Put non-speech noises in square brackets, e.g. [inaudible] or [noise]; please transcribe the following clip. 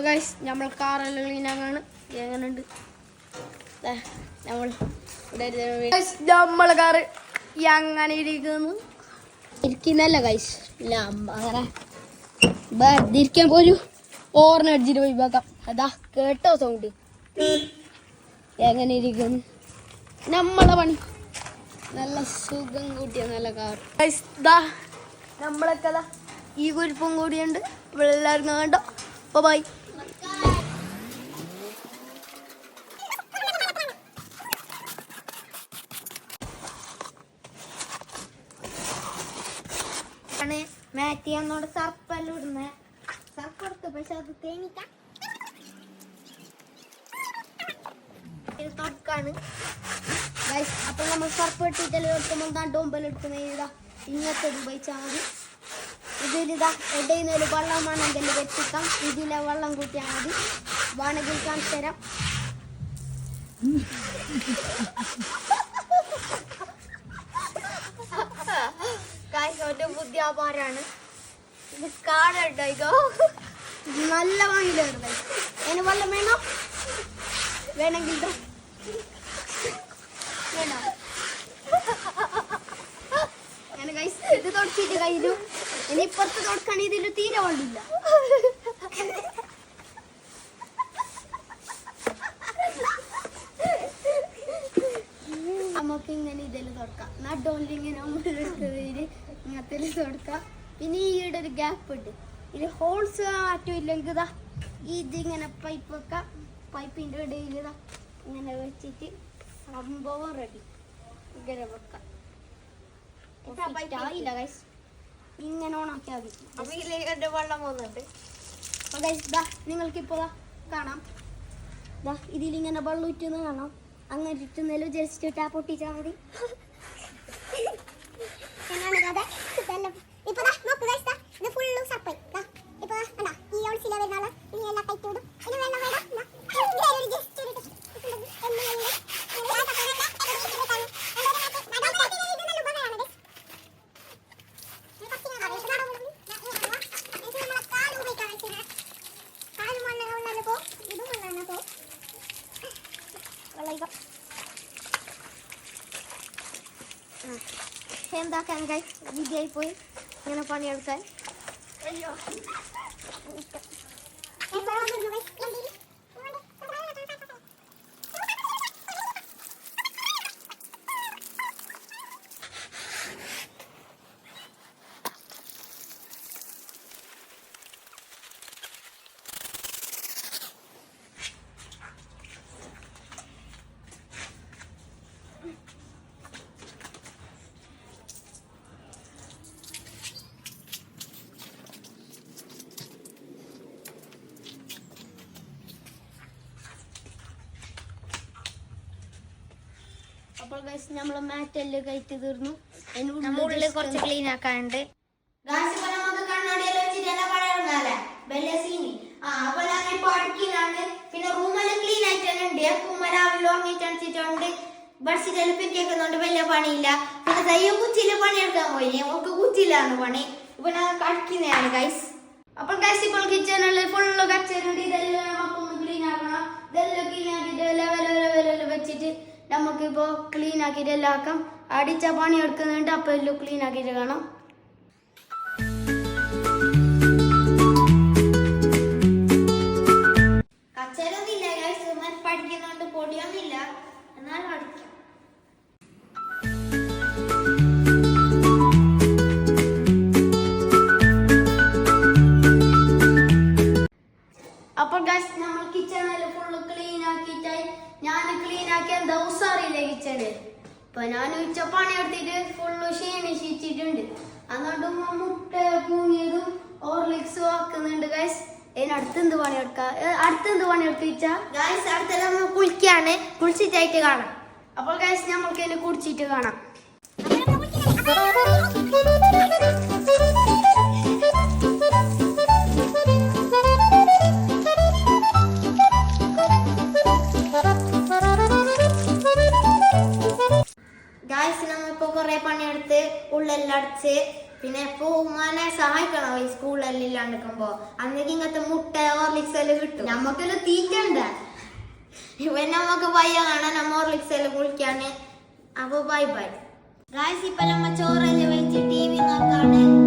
അപ്പോൾ ഗൈസ് നമ്മൾ കാറെല്ലാം ക്ലീൻ ആക്കാണ്. എങ്ങനെയുണ്ട്? നമ്മൾ ഇവിടെ നമ്മളെ കാറ്. എങ്ങനെ ഇരിക്കുന്നു. ഇരിക്കുന്നല്ല ഗൈസ് ഇല്ല അങ്ങനെ. വെറുതെ ഇരിക്കാൻ പോലും ഓർണ അടിച്ചിട്ട് പോയി വെക്കാം. അതാ കേട്ടോ സൗണ്ട് എങ്ങനെ ഇരിക്കുന്നു? നമ്മളെ പണി. നല്ല സുഖം കൂട്ടിയ നല്ല കാർ ദാ നമ്മളൊക്കെ ദാ ഈ കുരിപ്പും കൂടിയുണ്ട്. എല്ലാവർക്കും കണ്ടോ? അപ്പോൾ ബൈ മാറ്റി എന്നോട് സർപ്പെല്ലാം ഇടുന്നത് സർപ്പ് എടുത്തു പക്ഷെ അത് തേങ്ങിക്ക ഇത് അപ്പൊ നമ്മൾ സർപ്പ് ഇട്ടിട്ടല്ലേ എടുക്കുമ്പോൾ എന്താ ഡോമ്പൽ എടുക്കുന്നത് ഇതാ ഇങ്ങനത്തെ ഉപയോഗിച്ചാൽ മതി ഇതിലിതാ ഇടയിൽ നിന്ന് വെള്ളം വേണമെങ്കിൽ വെച്ചിക്കാം ഇതിലെ വെള്ളം കൂട്ടിയാൽ മതി. വേണമെങ്കിൽ കാണിച്ചു തരാം. ഒരു ബുദ്ധിയാപാരാണ്. നല്ല വാങ്ങിയിട്ടുണ്ട് അതിന് വെള്ളം വേണോ? വേണമെങ്കിൽ. വേണോ? അങ്ങനെ ഗൈസ് ഇത് തുടച്ചിട്ട് കയ്യിലും ഇനി ഇപ്പുറത്ത് തുടക്കാൻ ഇതിൽ തീരെ വേണ്ടില്ല നമുക്ക് ഇങ്ങനെ ഇതിൽ തുടക്കാം. നമ്മളെടുത്തതിൽ ഇങ്ങനത്തെ തുടക്കാം. പിന്നെ ഈ ഇവിടെ ഒരു ഗ്യാപ്പ് ഉണ്ട് ഇത് ഹോൾസ് മാറ്റം ഇല്ലെങ്കിൽ ഇതാ ഇതിങ്ങനെ പൈപ്പ് വെക്കാം പൈപ്പിന്റെ ഇടയിൽ ഇതാ ഇങ്ങനെ വെച്ചിട്ട് സംഭവം റെഡി ഇങ്ങനെ വെക്കാം. ആയില്ല ഗൈസ് ഇങ്ങനെ ഓണാക്കിയാൽ മതി. ഇതിലേക്ക് വെള്ളം പോകുന്നുണ്ട് അപ്പോൾ ഗൈസ് ദാ നിങ്ങൾക്കിപ്പോൾ കാണാം. ദാ ഇതിലിങ്ങനെ വെള്ളം ഉറ്റുന്ന കാണാം. അങ്ങനെ ഇട്ടുന്നതിൽ ജസ്റ്റ് ടാപ്പ് ഒട്ടിച്ചാൽ മതി. [laughs] എന്നാണ് കഥ ഇതെല്ലാം ഇപ്പൊ ദാ നോക്ക് guys ദാ ഇത് ഫുള്ളും സർപ്രൈസ് ദാ ഇപ്പൊ എന്താ ഈ ഓൾസിലെ വരുന്ന ആൾ ഇനി എല്ലാം ഒരു ഇത് ഇപ്പൊ എന്താക്കാൻ വിധിയായി പോയി ഇങ്ങനെ പണിയെടുക്കാൻ Olha. Agora eu vou അപ്പോൾ ഗൈസ് നമ്മൾ കയറ്റി തീർന്നു. ഉള്ളിൽ കുറച്ച് ക്ലീൻ ആക്കാനുണ്ട്. പിന്നെ റൂമെല്ലാം ക്ലീൻ ആയിട്ടുണ്ട്. ഉമ്മ രാവിലെ ഉറങ്ങിട്ടണിച്ചിട്ടുണ്ട് ബഡ്ഷീറ്റ് എല്ലാം പിറ്റേക്കുന്നുണ്ട് വലിയ പണിയില്ല. പിന്നെ തയ്യ കുച്ചിയിലെ പണിയെടുക്കാൻ പോയി നമുക്ക് കുച്ചിയിലാണ് പണി. ഇപ്പൊ ഞാൻ കടിക്കുന്നതാണ് ഗൈസ് അപ്പോൾ ഗൈസ് ഇപ്പോൾ കിച്ചണിൽ ഫുള്ള് കച്ചറുണ്ട് ഇതെല്ലാം നമുക്കൊന്ന് ക്ലീൻ ആക്കണം. ഇതെല്ലാം ക്ലീൻ നമുക്കിപ്പോൾ ക്ലീൻ ആക്കിയിട്ട് എല്ലാം ആക്കാം അടിച്ച പണി എടുക്കുന്നുണ്ട് അപ്പോൾ എല്ലാം ക്ലീൻ ആക്കിയിട്ട് കാണാം. ഞാൻ ക്ലീൻ ആക്കിയ ദൗസാറിയില്ലേ കിച്ചണിൽ അപ്പൊ ഞാൻ ഉച്ച പണി എടുത്തിട്ട് ഫുള്ള് ക്ഷീണിച്ചിട്ടുണ്ട് അതുകൊണ്ട് മുട്ട പൂങ്ങിയതും ഓർലിക്സും ആക്കുന്നുണ്ട് ഗൈസ് ഇനി എടുക്ക? അടുത്ത് അടുത്തെന്ത് പണി എടുക്കുക ഗൈസ് അടുത്തെല്ലാം കുളിക്കാണ്. കുളിച്ചിട്ടായിട്ട് കാണാം. അപ്പോൾ ഗൈസ് നമ്മൾക്ക് ഇനി കുടിച്ചിട്ട് കാണാം. പണിയെടുത്ത് ഉള്ളെല്ലാം അടിച്ച് പിന്നെ എപ്പോ ഉമ്മാനെ സഹായിക്കണം ഈ സ്കൂളെല്ലാം ഇല്ലാണ്ടിരിക്കുമ്പോ. അന്നേക്ക് ഇങ്ങനത്തെ മുട്ട ഓർലിക്സ് എല്ലാം കിട്ടും. നമുക്കെല്ലാം തീറ്റണ്ട ഇവൻ നമുക്ക് പയ്യ കാണാൻ നമ്മ ഓർലിക്സ് എല്ലാം കുളിക്കാന്. അപ്പൊ ബൈ ബൈ ഗായ്സ് ഇപ്പൊ നമ്മ ചോറെല്ലാം വെച്ച് ടി വി നോക്കാണ്.